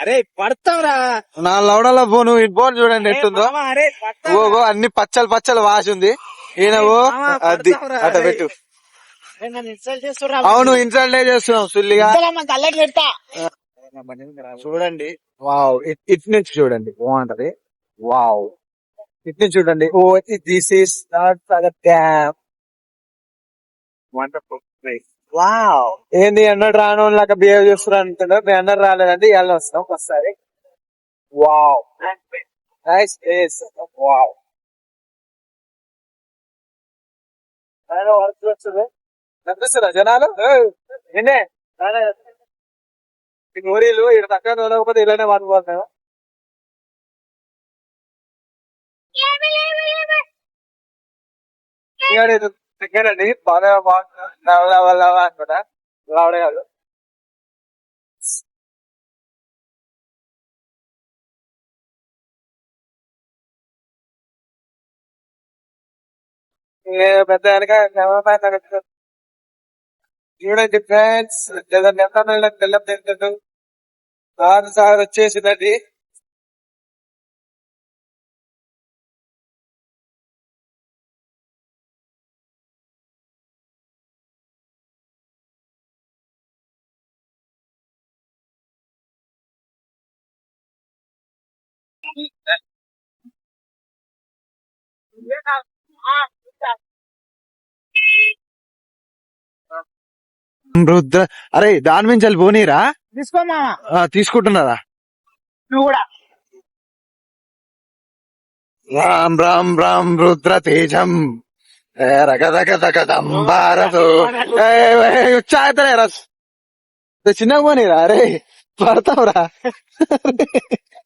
అరే పడతావురా నా లవడలో పో నువ్వు ఇటు ఫోన్ చూడండి ఎట్టుందో. ఓగో అన్ని పచ్చలు పచ్చలు వాసి ఉంది ఈయన ఓ అది అట. పెట్టు. అవును ఇన్సల్ట్ చేస్తున్నావు సుల్లిగా. చూడండి. వావ్ ఇట్ నుంచి చూడండి. బాగుంటది. వావ్. ఇట్ నుంచి చూడండి. ఓ this is not dam. Wonderful wow ఏంది ఎన్నడు రాను లాగా బిహేవ్ చేస్తున్నా అంటున్నారు మేము ఎన్నడు రాలేదండి ఇవాళ వస్తాం ఒకసారి. వావ్ నైస్ ప్లేస్ వావ్ జనాలు? నిన్నే. ఊరిలు ఇక్కడ తక్కువ చూడకపోతే ఇలానే మాట్లాడుతున్నావు దగ్గరండి బాగా బాగా అనుకుంటా. రావడే కాదు. పెద్ద వెనక చూడండి ఫ్రెండ్స్ ఏదైనా ఎంత బెల్లం తింటాడు సార్ సార్ వచ్చేసిందండి. రుద్ర అరే దాని నుంచి వెళ్ళి పోనీరా? తీసుకో మామ. తీసుకుంటున్నారా? నువ్వు కూడా. రామ్ రామ్ రామ్ రుద్ర తేజం. రగదగదగదంబారదు చిన్నగా పోనీరా? అరే పడతావురా.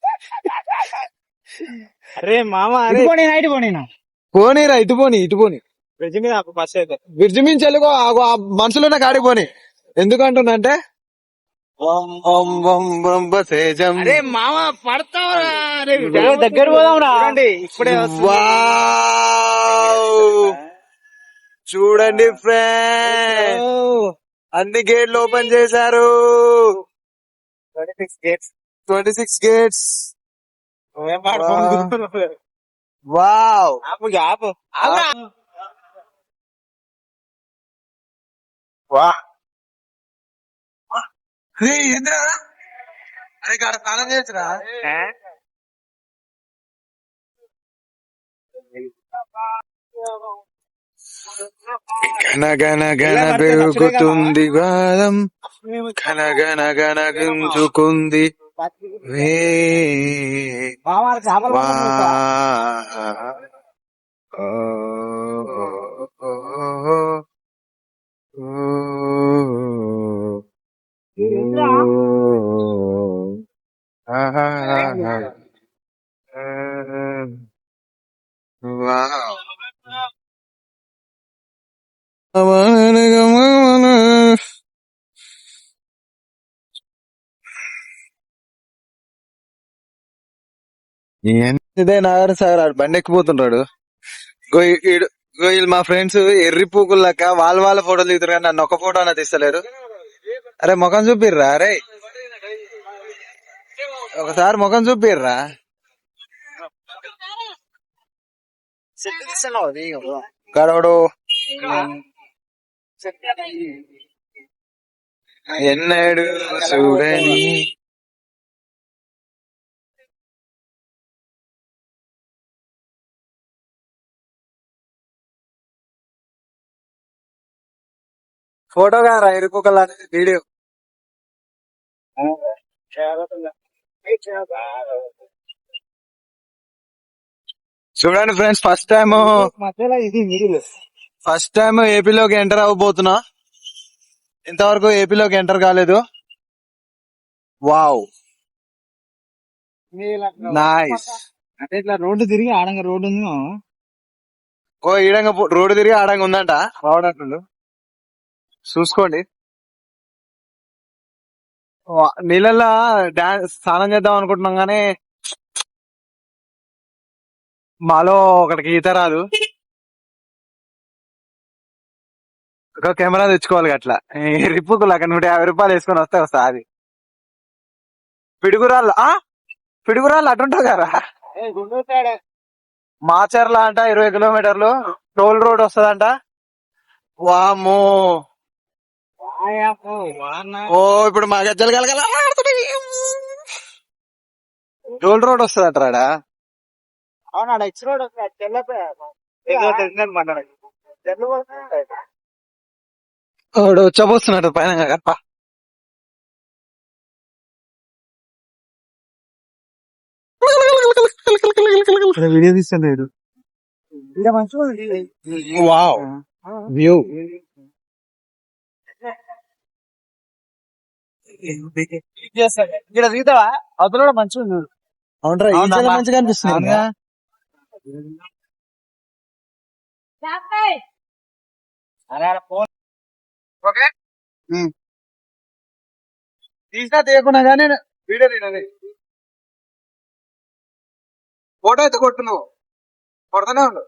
అరే మామ అరే. పోనీ నైట్ పోనీ పోనీరా ఇటు పోని ఇటు పోని. బ్రిడ్జ్ మీద బస్ అయితే. బ్రిడ్జి మించి వెళ్ళుకో ఆ- ఆ మనసులో కాడికి పోని. ఎందుకంటుందంటే అరే మామ పడతావురా. అరే దగ్గర పోదాం రా ఇప్పుడే చూడండి ఫ్రెండ్ అన్ని గేట్లు ఓపెన్ చేశారు. Twenty six gates. వావ్ ఆపు వా. ఏంద్రా? అరే కాడ స్నానం ఘన ఘన పెరుగుతుంది వాదం ఘన గుంజుకుంది. వే ఇదే నాగర్ సార్ ఆడు బండి ఎక్కిపోతుంటాడు ఈడు- వీళ్ళు మా ఫ్రెండ్స్ ఎర్రి పూకుల్లాక వాళ్ళ వాళ్ళ ఫోటోలు దిగుతారు కానీ నన్ను ఒక ఫోటో అన్న తీస్తలేరు. అరే ముఖం చూపిర్రా అరే. ఒకసారి ముఖం చూపిర్రా. గడవడు. ఎన్నడు చూడని ఫోటో గారా ఇరుకుకల వీడియో. చూడండి ఫ్రెండ్స్ ఫస్ట్ టైం మధ్యలో ఇది మిడిల్ ఫస్ట్ టైం ఏపీలోకి ఎంటర్ అవ్వబోతున్నా. ఇంతవరకు ఏపీలోకి ఎంటర్ కాలేదు. వావ్. నైస్. అంటే ఇట్లా రోడ్డు తిరిగి ఆడంగా రోడ్డు ఉంది. ఓ ఈడంగా రోడ్డు తిరిగి ఆడంగా ఉందంట. చూసుకోండి. నీళ్ళల్లో డాన్స్ స్నానం చేద్దాం అనుకుంటున్నాం కానీ మాలో ఒకటికి ఈత రాదు. ఒక కెమెరా తెచ్చుకోవాలి అట్లా రిప్పుకు అక్కడ నూట యాభై రూపాయలు వేసుకొని వస్తే వస్తా అది. పిడుగురాళ్ళు ఆ? పిడుగురాళ్ళు అటుంటావు కదా మాచర్ల అంట ఇరవై కిలోమీటర్లు. టోల్ రోడ్ వస్తదంట. వామ్మో! ఓ ఇప్పుడు మా గజ్జలు కలగల టోల్ రోడ్ వస్తదంట రాడా? అవునాడ ఇచ్చి రోడ్ వాడు వచ్చబోస్తున్నాడు పైన కప్ప వీడియో తీస్తున్నాడు వావ్. వ్యూ. ఇక్కడ దిగుతావా? అవతల కూడా మంచిగా ఉన్నాడు. అవునరా మంచిగా అనిపిస్తుంది. ఓకే? తీసినా తీయకుండా కానీ వీడియో తీయలేదు ఫోటో అయితే కొట్టు నువ్వు. కొడుతూనే ఉండు.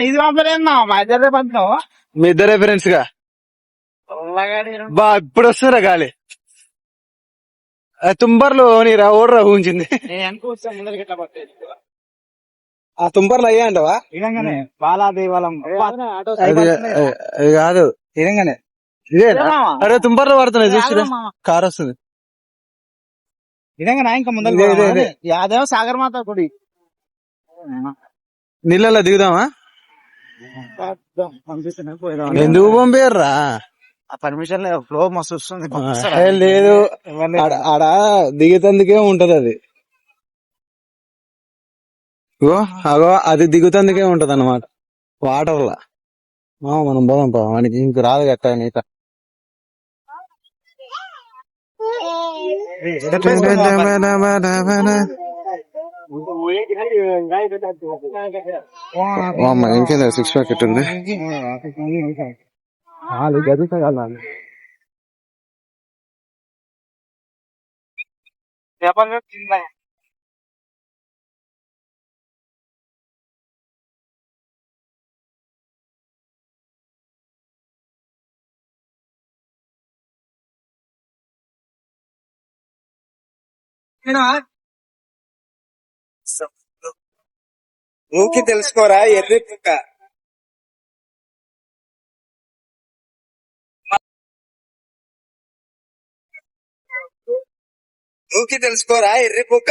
నీది పంపలేమ్మా మా ఇద్దరే పంపినావు? మీ ఇద్దరే ఫ్రెండ్స్గా? బా ఇప్పుడు వస్తున్నారా గాలి? తుంబర్లు నీరా ఓడరా పట్టేది. ఆ తుంబర్లు అయ్యా అంటవా? బాలాదేవాలం అది అది కాదు. ఇదంగానే ఇదేనా? అరే తుంబర్లు పడుతున్నాయి చూసి కార్ వస్తుంది. ఇదంగా ఇంకా ముందర. యాదేవ సాగర్ మాత గుడి. నీళ్ళలో దిగుదామా? ఎందుకు పంపారా పర్మిషన్ ఫ్లో మస్తు వస్తుంది? లేదు. ఆడ దిగుతందుకే ఉంటది అది. అగో అది దిగుతందుకే ఉంటది అనమాట వాటర్ లా మనం పోదాం వానికి ఇంక రాదు గట్ట నీట ఇంకేదా సిక్స్ ప్యాకెట్ ఉంది వాళ్ళు జరుగుతాయి చెప్పండి కింద ఊకి తెలుసుకోరా ఎర్రి కుక్క. ఊకి తెలుసుకోరా ఎర్రి కుక్క?